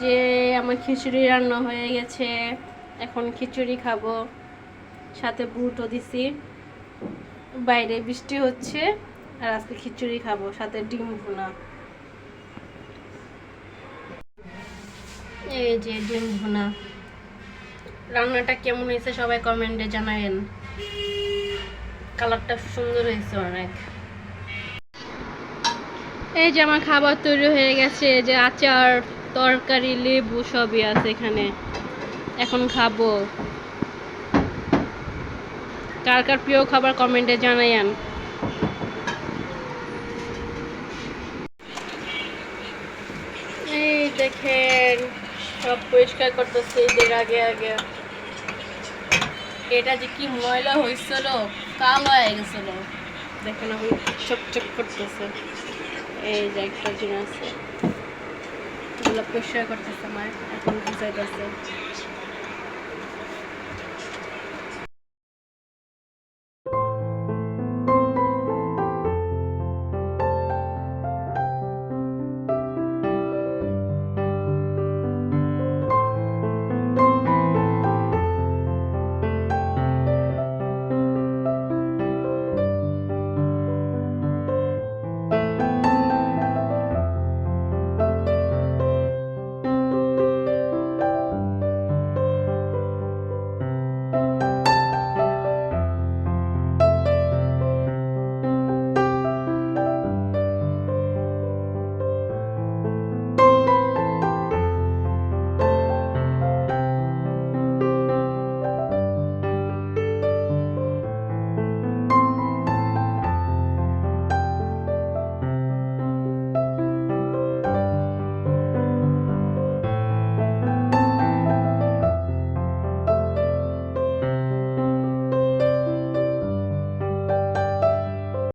যে আমার খিচুড়ি রান্না হয়ে গেছে, এখন খিচুড়ি খাব। সাথে বুটও দিছি। বাইরে বৃষ্টি হচ্ছে, আর আজকে খিচুড়ি খাব, সাথে ডিম ভুনা। এই যে ডিম ভুনা। রান্নাটা কেমন হয়েছে সবাই কমেন্টে জানাবেন। কালারটা সুন্দর হয়েছে অনেক। এই যে আমার খাবার তৈরি হয়ে গেছে যে আচার। তরকারি, লেবু সবই আছে এখানে। এখন খাব। কার কার প্রিয় খাবার কমেন্টে জানাইয়ান। এই দেখেন, সব পরিষ্কার করতেছে এদের আগে আগে। এটা যে কি ময়লা হয়েছিল কালো হয়ে গেছিল দেখেন এখন চকচক করতেছে। এই যে একটা জিনিস আছে। এগুলো পরিষ্কার করতেছে আমার এখন বুঝাইতেছে।